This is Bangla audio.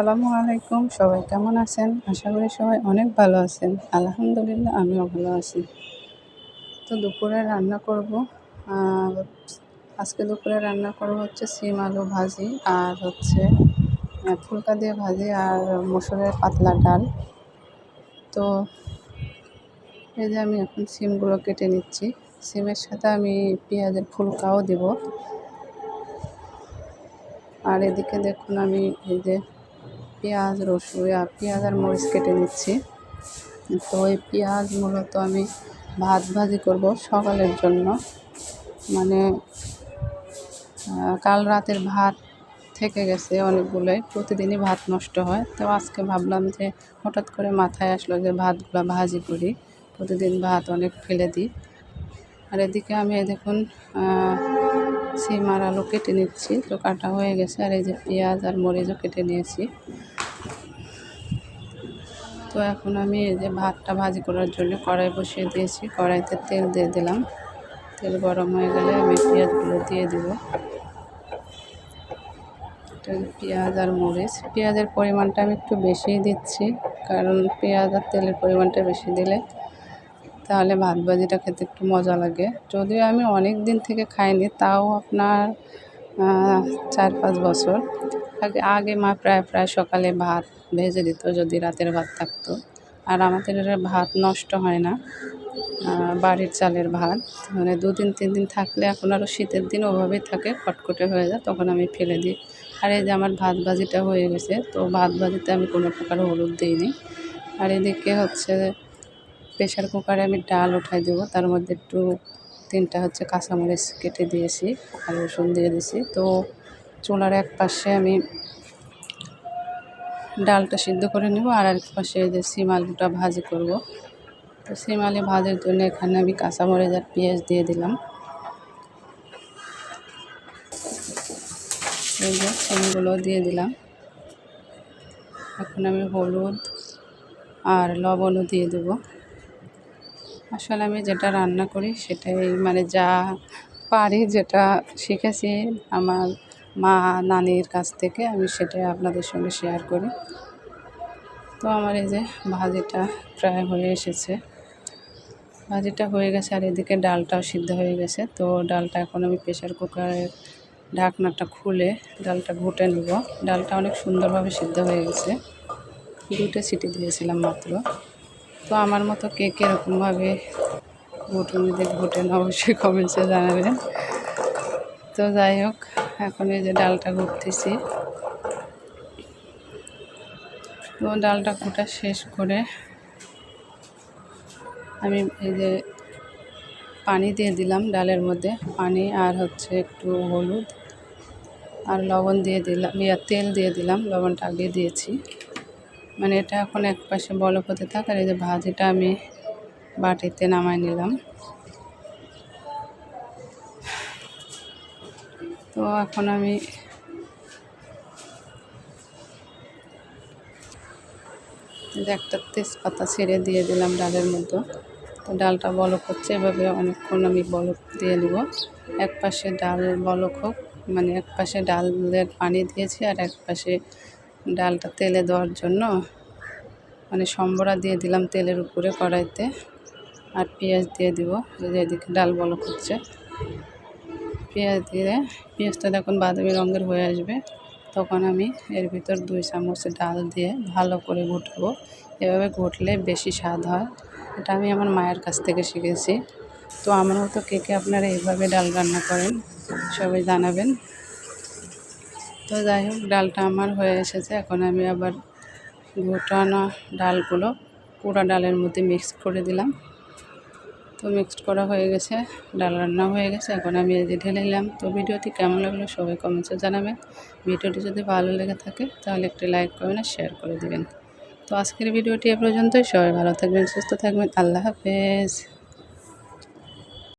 আসসালামু আলাইকুম, সবাই কেমন আছেন? আশা করি সবাই অনেক ভালো আছেন। আলহামদুলিল্লাহ, আমিও ভালো আছি। তো দুপুরে রান্না করব। আজকে দুপুরে রান্না করব হচ্ছে সিম আলু ভাজি আর হচ্ছে ফুলকা দিয়ে ভাজি আর মসুরের পাতলা ডাল। তো এই যে আমি এখন সিমগুলো কেটে নিচ্ছি। সিমের সাথে আমি পেঁয়াজের ফুলকাও দিব। আর এদিকে দেখুন আমি এই যে পেঁয়াজ, রসুন পেঁয়াজ আর মরিচ কেটে নিচ্ছি। তো ওই পেঁয়াজ মূলত আমি ভাত ভাজি করব সকালের জন্য। মানে কাল রাতের ভাত থেকে গেছে অনেকগুলোই, প্রতিদিনই ভাত নষ্ট হয়। তো আজকে ভাবলাম যে হঠাৎ করে মাথায় আসলো যে ভাতগুলো ভাজি করি, প্রতিদিন ভাত অনেক ফেলে দিই। আর এদিকে আমি দেখুন সিম আর আলু কেটে নিচ্ছি। তো কাটা হয়ে গেছে আর এই যে পেঁয়াজ আর মরিচও কেটে নিয়েছি। তো এখন আমি এই যে ভাতটা ভাজি করার জন্য কড়াই বসিয়ে দিয়েছি। কড়াইতে তেল দিয়ে দিলাম। তেল গরম হয়ে গেলে আমি পেঁয়াজগুলো দিয়ে দেব। পেঁয়াজ আর মরিচ। পেঁয়াজের পরিমাণটা আমি একটু বেশিই দিচ্ছি, কারণ পেঁয়াজ আর তেলের পরিমাণটা বেশি দিলে তাহলে ভাত ভাজিটা খেতে একটু মজা লাগে। যদিও আমি অনেক দিন থেকে খাইনি, তাও আপনার চার পাঁচ বছর। আগে আগে মা প্রায় প্রায় সকালে ভাত ভেজে দিত, যদি রাতের ভাত থাকতো। আর আমাদের ভাত নষ্ট হয় না বাড়ির চালের ভাত। মানে দুদিন তিন দিন থাকলে এখন আরও শীতের দিন ওভাবেই থাকে, খটখটে হয়ে যায়, তখন আমি ফেলে দিই। আর এই যে আমার ভাত ভাজিটা হয়ে গেছে, তো ভাত ভাজিতে আমি কোনো প্রকার হলুদ দিইনি। আর এদিকে হচ্ছে প্রেশার কুকারে আমি ডাল উঠাই দেবো, তার মধ্যে একটু তিনটা হচ্ছে কাঁচামরিচ কেটে দিয়েছি, আর রসুন দিয়ে দিয়েছি তো চুলার এক পাশে আমি ডালটা সিদ্ধ করে নেব আর এক পাশে যে সিম আলুটা ভাজি করব। তো সিম আলু ভাজার জন্য এখানে আমি কাঁচামরিচ আর পেঁয়াজ দিয়ে দিলাম। এই যে সিমগুলো দিয়ে দিলাম। এখন আমি হলুদ আর লবণও দিয়ে দেবো। আসলে আমি যেটা রান্না করি সেটাই মানে যা পারি যেটা শিখেছি, আমার মা নানির কাছ থেকে আমি সেটা আপনাদের সঙ্গে শেয়ার করি। তো আমার এই যে ভাজিটা প্রায় হয়ে এসেছে। ভাজিটা হয়ে গেছে আর এদিকে ডালটাও সিদ্ধ হয়ে গেছে। তো ডালটা এখন আমি প্রেশার কুকারের ঢাকনাটা খুলে ডালটা ঘুটে নেব। ডালটা অনেক সুন্দরভাবে সিদ্ধ হয়ে গেছে। দুটো সিটি দিয়েছিলাম মাত্র। তো আমার মতো কে কীরকমভাবে ঘুটুনিতে ঘুটেন অবশ্যই কমেন্টসে জানাবেন। তো যাই হোক এখন এই যে ডালটা ঘুরতেছি। তো ডালটা ঘুটা শেষ করে আমি এই যে পানি দিয়ে দিলাম ডালের মধ্যে। পানি আর হচ্ছে একটু হলুদ আর লবণ দিয়ে দিলাম, ইয়া তেল দিয়ে দিলাম, লবণটা আগে দিয়েছি। মানে এটা এখন এক পাশে বলক হতে থাক আর এই যে ভাজিটা আমি বাটিতে নামাই নিলাম। তো এখন আমি একটা তেজপাতা ছেড়ে দিয়ে দিলাম ডালের মধ্যে। তো ডালটা বলক হচ্ছে, এভাবে অনেকক্ষণ আমি বলক দিয়ে নেব। এক পাশে ডাল বলক হোক মানে এক পাশে ডালের পানি দিয়েছি আর এক পাশে ডালটা তেলে দেওয়ার জন্য মানে সম্বরা দিয়ে দিলাম তেলের উপরে কড়াইতে। আর পেঁয়াজ দিয়ে দিব এদিকে ডাল বলক হচ্ছে। পেঁয়াজ দিয়ে পেঁয়াজটা যখন বাদামি রঙের হয়ে আসবে। তখন আমি এর ভিতর দুই চামচ ডাল দিয়ে ভালো করে ঘুটবো। এভাবে ঘুটলে বেশি স্বাদ হয়। এটা আমি আমার মায়ের কাছ থেকে শিখেছি। তো আমার মতো কে কে আপনারা এইভাবে ডাল রান্না করেন সবাই জানাবেন। তো যাই হোক, ডালটা আমার হয়ে এসেছে। এখন আমি আবার ঘুটানো ডালগুলো পুরো ডালের মধ্যে মিক্স করে দিলাম। তো মিক্সড করা হয়ে গেছে, ডাল রান্না হয়ে গেছে। এখন আমি এই যে ঢেলে নিলাম। তো ভিডিওটি কেমন লাগল সবাই কমেন্টসে জানাবেন। ভিডিওটি যদি ভালো লেগে থাকে, তাহলে একটি লাইক করবেন আর শেয়ার করে দেবেন। তো আজকের ভিডিওটি এ পর্যন্তই। সবাই ভালো থাকবেন, সুস্থ থাকবেন। আল্লাহ হাফেজ।